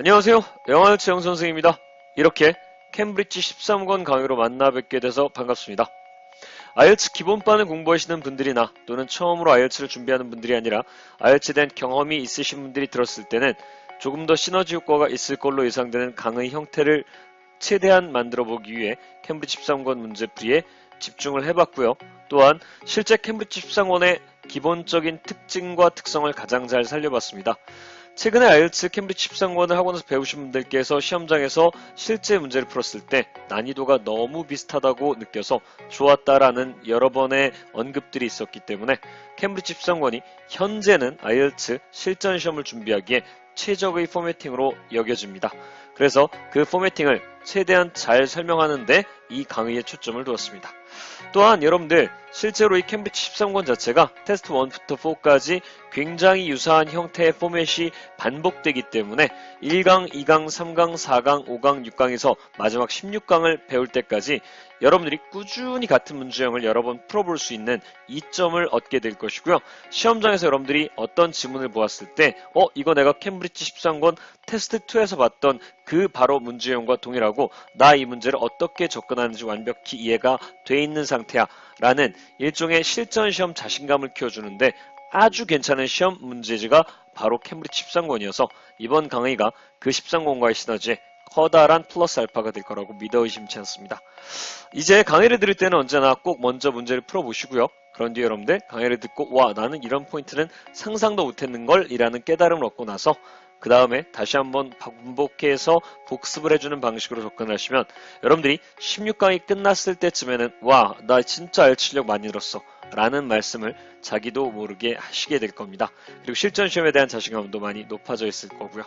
안녕하세요. 영화의 최영 선생입니다. 이렇게 캠브리지 13권 강의로 만나 뵙게 돼서 반갑습니다. 아이엘츠 기본반을 공부하시는 분들이나 또는 처음으로 아이엘츠를 준비하는 분들이 아니라 아이엘츠에 대한 경험이 있으신 분들이 들었을 때는 조금 더 시너지 효과가 있을 걸로 예상되는 강의 형태를 최대한 만들어 보기 위해 캠브리지 13권 문제풀이에 집중을 해봤고요. 또한 실제 캠브리지 13권의 기본적인 특징과 특성을 가장 잘 살려봤습니다. 최근에 아이엘츠 캠브리지 13권을 학원에서 배우신 분들께서 시험장에서 실제 문제를 풀었을 때 난이도가 너무 비슷하다고 느껴서 좋았다라는 여러 번의 언급들이 있었기 때문에 캠브리지 13권이 현재는 아이엘츠 실전 시험을 준비하기에 최적의 포매팅으로 여겨집니다. 그래서 그 포매팅을 최대한 잘 설명하는데 이 강의에 초점을 두었습니다. 또한 여러분들 실제로 이 캠브리지 13권 자체가 테스트 1부터 4까지 굉장히 유사한 형태의 포맷이 반복되기 때문에 1강, 2강, 3강, 4강, 5강, 6강에서 마지막 16강을 배울 때까지 여러분들이 꾸준히 같은 문제형을 여러 번 풀어볼 수 있는 이점을 얻게 될 것이고요. 시험장에서 여러분들이 어떤 지문을 보았을 때 어? 이거 내가 캠브리지 13권 테스트 2에서 봤던 그 바로 문제형과 동일하고 나 이 문제를 어떻게 접근하는지 완벽히 이해가 돼 있는 상태야 라는 일종의 실전 시험 자신감을 키워주는데 아주 괜찮은 시험 문제지가 바로 캠브리지 13권이어서 이번 강의가 그 13권과의 시너지에 커다란 플러스 알파가 될 거라고 믿어 의심치 않습니다. 이제 강의를 들을 때는 언제나 꼭 먼저 문제를 풀어보시고요. 그런 뒤에 여러분들 강의를 듣고 와 나는 이런 포인트는 상상도 못했는 걸 이라는 깨달음을 얻고 나서 그 다음에 다시 한번 반복해서 복습을 해주는 방식으로 접근하시면 여러분들이 16강이 끝났을 때쯤에는 와 나 진짜 알출력 많이 늘었어 라는 말씀을 자기도 모르게 하시게 될 겁니다. 그리고 실전 시험에 대한 자신감도 많이 높아져 있을 거고요.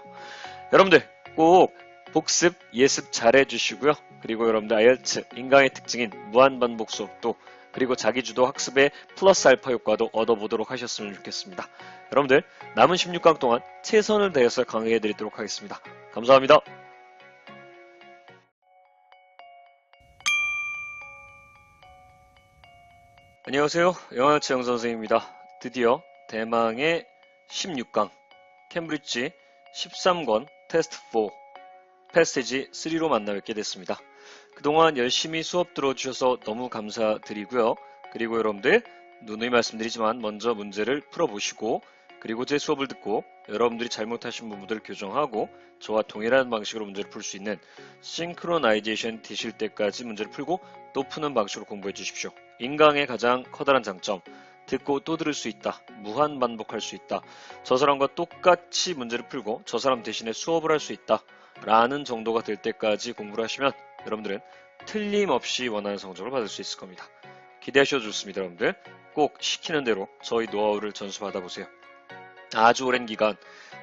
여러분들 꼭 복습, 예습 잘 해주시고요. 그리고 여러분들 아이엘츠 인강의 특징인 무한반복 수업도 그리고 자기주도 학습의 플러스 알파 효과도 얻어보도록 하셨으면 좋겠습니다. 여러분들 남은 16강 동안 최선을 다해서 강의해드리도록 하겠습니다. 감사합니다. 안녕하세요. 영화치 영 선생입니다. 드디어 대망의 16강 캠브리지 13권 테스트 4 패스티지 3로 만나 뵙게 됐습니다. 그동안 열심히 수업 들어주셔서 너무 감사드리고요. 그리고 여러분들 누누이 말씀드리지만 먼저 문제를 풀어보시고 그리고 제 수업을 듣고 여러분들이 잘못하신 부분들을 교정하고 저와 동일한 방식으로 문제를 풀 수 있는 싱크로나이제이션 되실 때까지 문제를 풀고 또 푸는 방식으로 공부해 주십시오. 인강의 가장 커다란 장점 듣고 또 들을 수 있다. 무한 반복할 수 있다. 저 사람과 똑같이 문제를 풀고 저 사람 대신에 수업을 할 수 있다. 라는 정도가 될 때까지 공부를 하시면 여러분들은 틀림없이 원하는 성적을 받을 수 있을 겁니다. 기대하셔도 좋습니다, 여러분들. 꼭 시키는 대로 저희 노하우를 전수받아 보세요. 아주 오랜 기간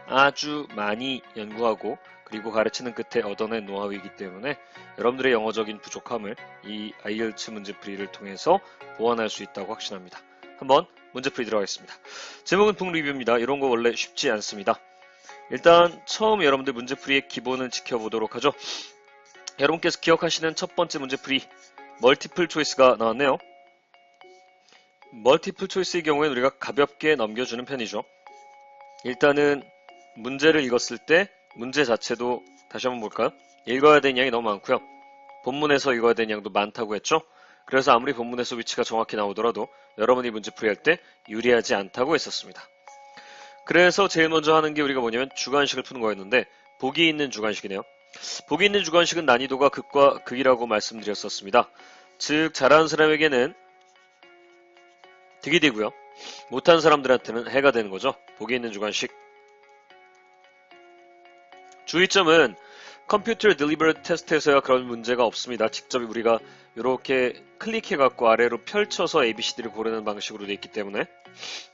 아주 많이 연구하고 그리고 가르치는 끝에 얻어낸 노하우이기 때문에 여러분들의 영어적인 부족함을 이 아이엘츠 문제풀이를 통해서 보완할 수 있다고 확신합니다. 한번 문제풀이 들어가겠습니다. 제목은 북 리뷰입니다. 이런 거 원래 쉽지 않습니다. 일단 처음 여러분들 문제풀이의 기본을 지켜보도록 하죠. 여러분께서 기억하시는 첫 번째 문제풀이 멀티플 초이스가 나왔네요. 멀티플 초이스의 경우에는 우리가 가볍게 넘겨주는 편이죠. 일단은 문제를 읽었을 때 문제 자체도 다시 한번 볼까요? 읽어야 되는 양이 너무 많고요. 본문에서 읽어야 되는 양도 많다고 했죠? 그래서 아무리 본문에서 위치가 정확히 나오더라도 여러분이 문제풀이 할 때 유리하지 않다고 했었습니다. 그래서 제일 먼저 하는 게 우리가 뭐냐면 주관식을 푸는 거였는데 보기 있는 주관식이네요. 보기 있는 주관식은 난이도가 극과 극이라고 말씀드렸었습니다. 즉 잘하는 사람에게는 득이 되고요. 못하는 사람들한테는 해가 되는 거죠. 보기 있는 주관식. 주의점은 컴퓨터 딜리버리 테스트에서야 그런 문제가 없습니다. 직접 우리가 이렇게 클릭해갖고 아래로 펼쳐서 ABCD를 고르는 방식으로 되어 있기 때문에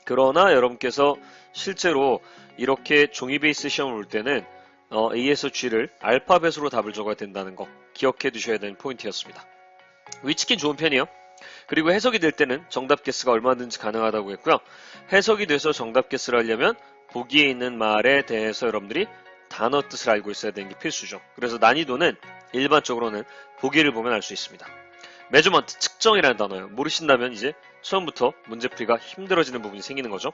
그러나 여러분께서 실제로 이렇게 종이 베이스 시험을 볼 때는 어, A에서 G를 알파벳으로 답을 적어야 된다는 거 기억해 두셔야 되는 포인트였습니다. 위치킨 좋은 편이에요. 그리고 해석이 될 때는 정답 개수가 얼마든지 가능하다고 했고요. 해석이 돼서 정답 개수를 하려면 보기에 있는 말에 대해서 여러분들이 단어 뜻을 알고 있어야 되는 게 필수죠. 그래서 난이도는 일반적으로는 보기를 보면 알 수 있습니다. 메저먼트, 측정이라는 단어예요. 모르신다면 이제 처음부터 문제풀이가 힘들어지는 부분이 생기는 거죠.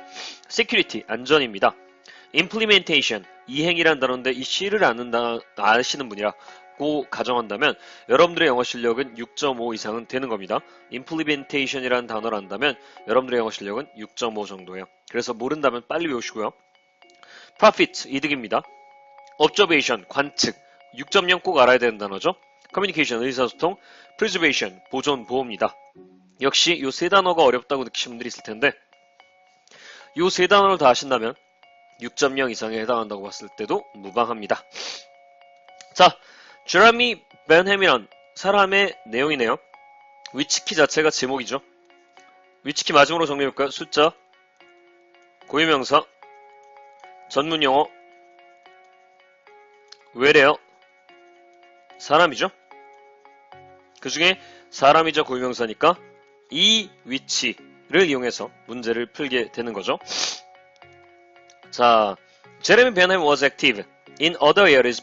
세큐리티, 안전입니다. implementation 이행이란 단어인데 이 C를 아는다 아시는 분이라 고 가정한다면 여러분들의 영어 실력은 6.5 이상은 되는 겁니다. implementation이라는 단어를 안다면 여러분들의 영어 실력은 6.5 정도예요. 그래서 모른다면 빨리 외우시고요. profit 이득입니다. observation 관측 6.0 꼭 알아야 되는 단어죠. Communication 의사소통, preservation 보존 보호입니다. 역시 이 세 단어가 어렵다고 느끼시는 분들이 있을 텐데 이 세 단어를 다 하신다면 6.0 이상에 해당한다고 봤을 때도 무방합니다. 자, 제라미 벤햄이란 사람의 내용이네요. 위치키 자체가 제목이죠. 위치키 마지막으로 정리해볼까요? 숫자, 고유명사, 전문용어, 외래어, 사람이죠. 그 중에 사람이자 고유명사니까 이 위치를 이용해서 문제를 풀게 되는 거죠. 자, Jeremy Benham was active in other areas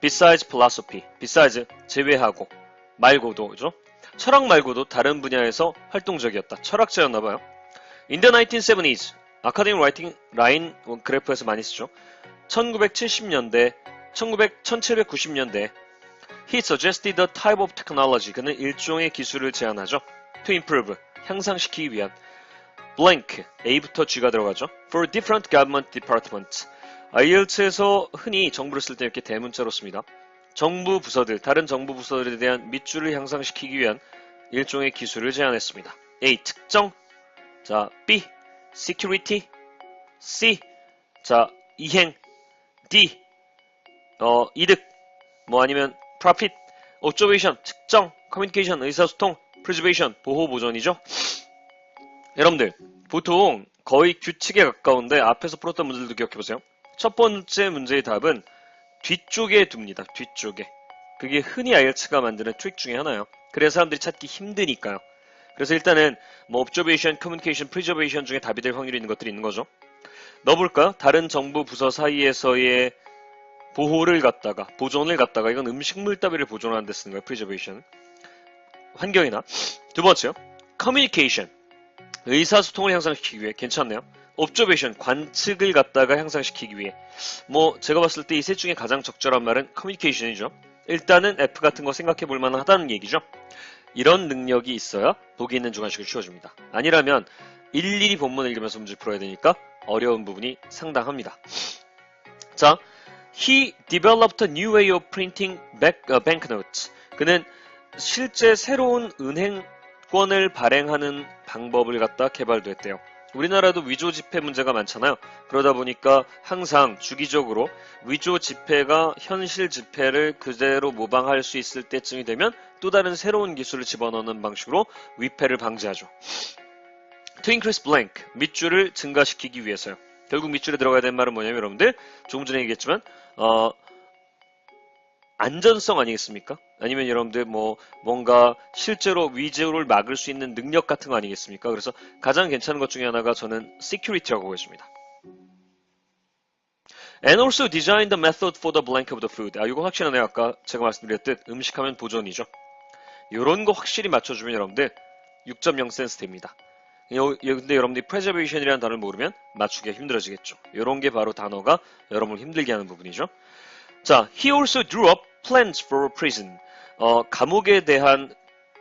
besides philosophy. besides 제외하고 말고도 그죠? 철학 말고도 다른 분야에서 활동적이었다. 철학자였나 봐요. In the 1970s, 아카데미 라이팅 라인 그래프에서 많이 쓰죠. 1970년대, 1900, 1790년대 He suggested a type of technology. 그는 일종의 기술을 제안하죠. To improve, 향상시키기 위한 blank, A부터 G가 들어가죠. For different government departments. IELTS에서 흔히 정부를 쓸 때 이렇게 대문자로 씁니다. 정부 부서들, 다른 정부 부서들에 대한 밑줄을 향상시키기 위한 일종의 기술을 제안했습니다. A. 특정. 자, B. security. C. 자, 이행. D. 어, 이득. 뭐 아니면 profit, observation, 특정, communication, 의사소통, preservation, 보호 보존이죠. 여러분들, 보통 거의 규칙에 가까운데 앞에서 풀었던 문제들도 기억해보세요. 첫 번째 문제의 답은 뒤쪽에 둡니다. 뒤쪽에. 그게 흔히 IELTS가 만드는 트릭 중에 하나예요. 그래서 사람들이 찾기 힘드니까요. 그래서 일단은 뭐 observation, communication, preservation 중에 답이 될 확률이 있는 것들이 있는 거죠. 넣어볼까요? 다른 정부 부서 사이에서의 보호를 갖다가 보존을 갖다가 이건 음식물 따위를 보존하는 데 쓰는 거예요. preservation. 환경이나 두 번째요. communication. 의사소통을 향상시키기 위해 괜찮네요. observation 관측을 갖다가 향상시키기 위해 뭐 제가 봤을 때 이 셋 중에 가장 적절한 말은 communication이죠. 일단은 F 같은 거 생각해 볼 만하다는 얘기죠. 이런 능력이 있어야 보기 있는 주관식을 치워줍니다. 아니라면 일일이 본문을 읽으면서 문제 풀어야 되니까 어려운 부분이 상당합니다. 자, he developed a new way of printing uh, banknotes. 그는 실제 새로운 은행권을 발행하는 방법을 갖다 개발도 했대요. 우리나라도 위조 지폐 문제가 많잖아요. 그러다 보니까 항상 주기적으로 위조 지폐가 현실 지폐를 그대로 모방할 수 있을 때쯤이 되면 또 다른 새로운 기술을 집어넣는 방식으로 위패를 방지하죠. Increase blank, 밑줄을 증가시키기 위해서요. 결국 밑줄에 들어가야 되는 말은 뭐냐면 여러분들 조금 전에 얘기했지만 어, 안전성 아니겠습니까? 아니면 여러분들 뭐 뭔가 실제로 위조를 막을 수 있는 능력 같은 거 아니겠습니까? 그래서 가장 괜찮은 것 중에 하나가 저는 security라고 보겠습니다. And also design the method for the blank of the food. 아, 이거 확실하네요. 아까 제가 말씀드렸듯 음식하면 보존이죠. 이런 거 확실히 맞춰주면 여러분들 6.0 센스 됩니다. 근데 여러분들이 preservation이라는 단어를 모르면 맞추기가 힘들어지겠죠. 이런 게 바로 단어가 여러분을 힘들게 하는 부분이죠. 자, he also drew up plans for prison. 어, 감옥에 대한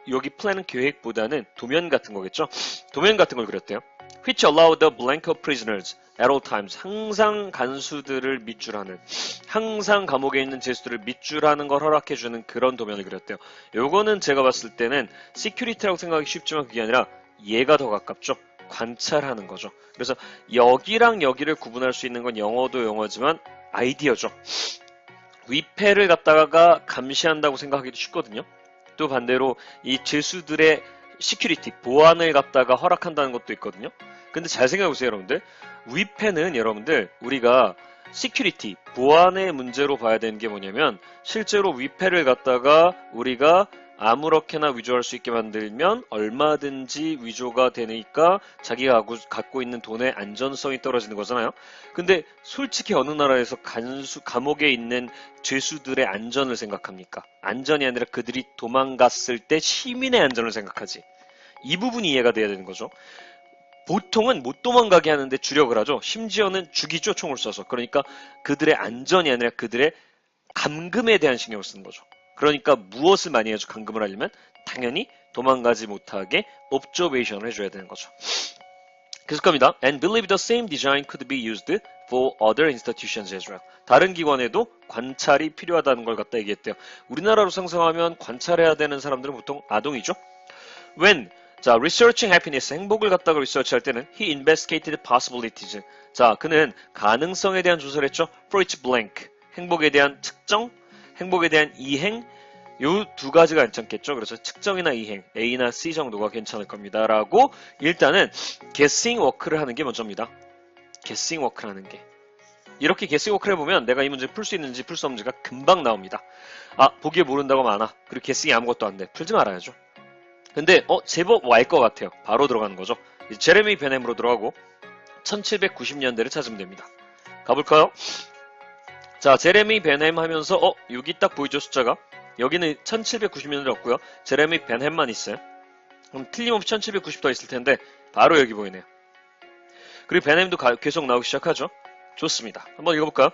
여기 플랜은 계획보다는 도면 같은 거겠죠. 도면 같은 걸 그렸대요. Which allow the blank of prisoners at all times. 항상 간수들을 밑줄하는, 항상 감옥에 있는 죄수들을 밑줄하는 걸 허락해주는 그런 도면을 그렸대요. 요거는 제가 봤을 때는 security라고 생각하기 쉽지만 그게 아니라 얘가 더 가깝죠. 관찰하는 거죠. 그래서 여기랑 여기를 구분할 수 있는 건 영어도 영어지만 아이디어죠. 위패를 갖다가 감시한다고 생각하기도 쉽거든요. 또 반대로 이 죄수들의 시큐리티, 보안을 갖다가 허락한다는 것도 있거든요. 근데 잘 생각해보세요, 여러분들. 위패는 여러분들, 우리가 시큐리티, 보안의 문제로 봐야 되는 게 뭐냐면, 실제로 위패를 갖다가 우리가 아무렇게나 위조할 수 있게 만들면 얼마든지 위조가 되니까 자기가 갖고, 있는 돈의 안전성이 떨어지는 거잖아요. 근데 솔직히 어느 나라에서 간수, 감옥에 있는 죄수들의 안전을 생각합니까? 안전이 아니라 그들이 도망갔을 때 시민의 안전을 생각하지. 이 부분이 이해가 돼야 되는 거죠. 보통은 못 도망가게 하는데 주력을 하죠. 심지어는 죽이죠, 총을 쏴서. 그러니까 그들의 안전이 아니라 그들의 감금에 대한 신경을 쓰는 거죠. 그러니까 무엇을 많이 해야죠? 감금을 하려면 당연히 도망가지 못하게 옵저베이션을 해줘야 되는 거죠. 계속 갑니다. And believe the same design could be used for other institutions as well. 다른 기관에도 관찰이 필요하다는 걸 갖다 얘기했대요. 우리나라로 상상하면 관찰해야 되는 사람들은 보통 아동이죠. When 자, researching happiness, 행복을 갖다가 리서치할 때는 he investigated possibilities. 자, 그는 가능성에 대한 조사를 했죠. for each blank. 행복에 대한 측정, 행복에 대한 이행, 요 두 가지가 괜찮겠죠. 그래서 측정이나 이행, A나 C 정도가 괜찮을 겁니다. 라고 일단은 guessing work를 하는 게 먼저입니다. guessing work를 하는 게. 이렇게 guessing work를 해보면 내가 이 문제 풀 수 있는지 풀 수 없는지가 금방 나옵니다. 아, 보기에 모른다고 많아. 그리고 guessing이 아무것도 안 돼. 풀지 말아야죠. 근데 어 제법 알것 같아요. 바로 들어가는 거죠. 제레미 베넴으로 들어가고 1790년대를 찾으면 됩니다. 가볼까요? 자, 제레미 베넴 하면서 어 여기 딱 보이죠 숫자가? 여기는 1790년대를 없고요. 제레미 베넴만 있어요. 그럼 틀림없이 1790 더 있을 텐데 바로 여기 보이네요. 그리고 베넴도 가- 계속 나오기 시작하죠. 좋습니다. 한번 읽어볼까요?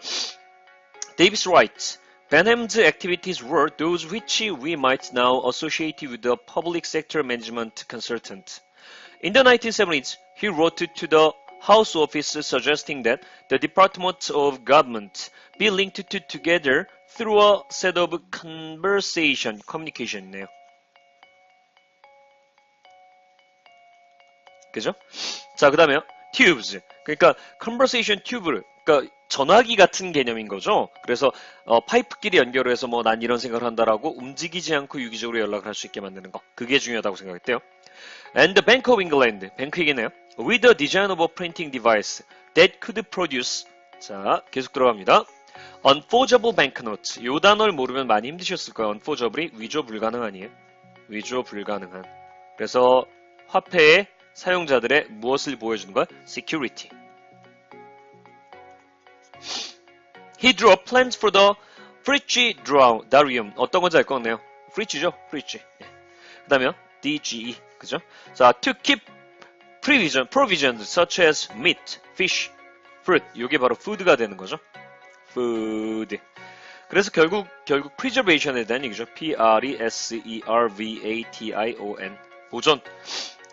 데이비스 writes, Benham's activities were those which we might now associate with the public sector management consultant. In the 1970s, he wrote to the House Office suggesting that the Department of Government be linked to together through a set of conversation, communication이네요. 그죠? 자, 그 다음에요. tubes. 그러니까 conversation tube를, 그러니까 전화기 같은 개념인 거죠. 그래서 어, 파이프끼리 연결을 해서 뭐 난 이런 생각을 한다라고 움직이지 않고 유기적으로 연락을 할 수 있게 만드는 거. 그게 중요하다고 생각했대요. And the Bank of England, 뱅크 얘기네요. With the design of a printing device that could produce 자, 계속 들어갑니다. Unforgeable banknotes. 요 단어를 모르면 많이 힘드셨을 거예요. Unforgeable이 위조 불가능한이에요. 위조 불가능한. 그래서 화폐의 사용자들의 무엇을 보여주는 거야? Security. He drew plans for the Frigidarium. 어떤 건지 알 것 같네요. Frig죠? Frigi. 예. 그 다음에요. DGE. 그죠? 자, to keep provision, provisions such as meat, fish, fruit. 이게 바로 food가 되는 거죠. Food. 그래서 결국, 결국 preservation에 대한 얘기죠. E P-R-E-S-E-R-V-A-T-I-O-N. 보존.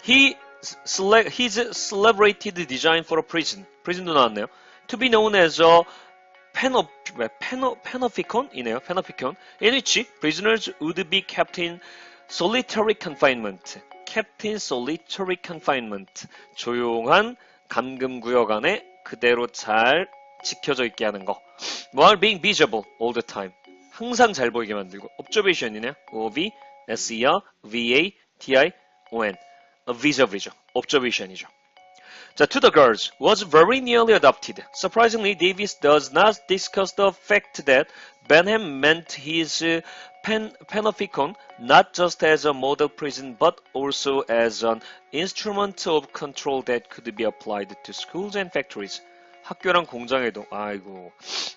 He, sele- his celebrated design for a prison. prison도 나왔네요. To be known as a panop, pano, panopticon?이네요. panopticon. In which prisoners would be kept in solitary confinement. kept in solitary confinement. 조용한 감금 구역 안에 그대로 잘 지켜져 있게 하는 거. while being visible all the time. 항상 잘 보이게 만들고. observation이네요. O-V, S-E-R, V-A-T-I-O-N. visible이죠. observation이죠. 자, to the girls was very nearly adopted. Surprisingly, Davis does not discuss the fact that Benham meant his uh, pen, Panopticon not just as a model prison but also as an instrument of control that could be applied to schools and factories. 학교랑 공장에도 아이고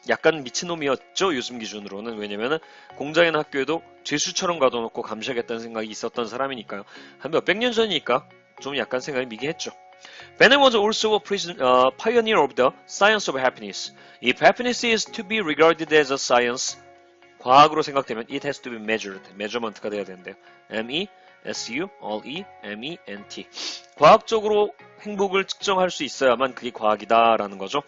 약간 미친놈이었죠 요즘 기준으로는 왜냐면은 공장이나 학교에도 죄수처럼 가둬놓고 감시하겠다는 생각이 있었던 사람이니까요 한 몇 백 년 전이니까 좀 약간 생각이 미개했죠 Benham was also a prison, uh, pioneer of the science of happiness. If happiness is to be regarded as a science, 과학으로 생각되면 it has to be measured. measurement가 돼야 되는데요. M-E, S-U, L-E, M-E-N-T. 과학적으로 행복을 측정할 수 있어야만 그게 과학이다라는 거죠.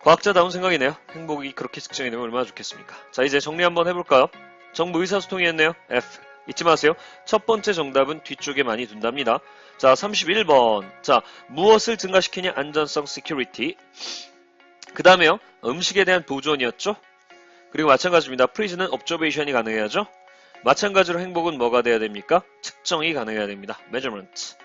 과학자다운 생각이네요. 행복이 그렇게 측정이 되면 얼마나 좋겠습니까? 자, 이제 정리 한번 해볼까요? 정부 의사소통이었네요. F. 잊지 마세요. 첫 번째 정답은 뒤쪽에 많이 둔답니다. 자, 31번. 자, 무엇을 증가시키냐? 안전성, security. 그 다음에요. 음식에 대한 보존이었죠? 그리고 마찬가지입니다. 프리즈는 observation이 가능해야죠? 마찬가지로 행복은 뭐가 돼야 됩니까? 측정이 가능해야 됩니다. measurement.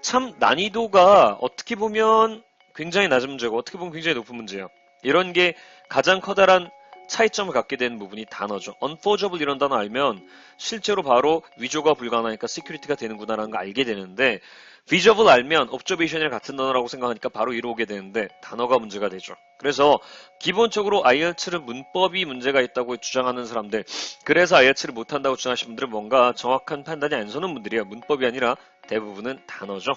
참 난이도가 어떻게 보면 굉장히 낮은 문제고 어떻게 보면 굉장히 높은 문제예요. 이런 게 가장 커다란 차이점을 갖게 되는 부분이 단어죠. unforgeable 이런 단어 알면 실제로 바로 위조가 불가능하니까 security가 되는구나라는 걸 알게 되는데 visible 알면 observation이랑 같은 단어라고 생각하니까 바로 이로 오게 되는데 단어가 문제가 되죠. 그래서 기본적으로 IELTS는 문법이 문제가 있다고 주장하는 사람들 그래서 IELTS를 못한다고 주장하시는 분들은 뭔가 정확한 판단이 안 서는 분들이에요. 문법이 아니라 대부분은 단어죠.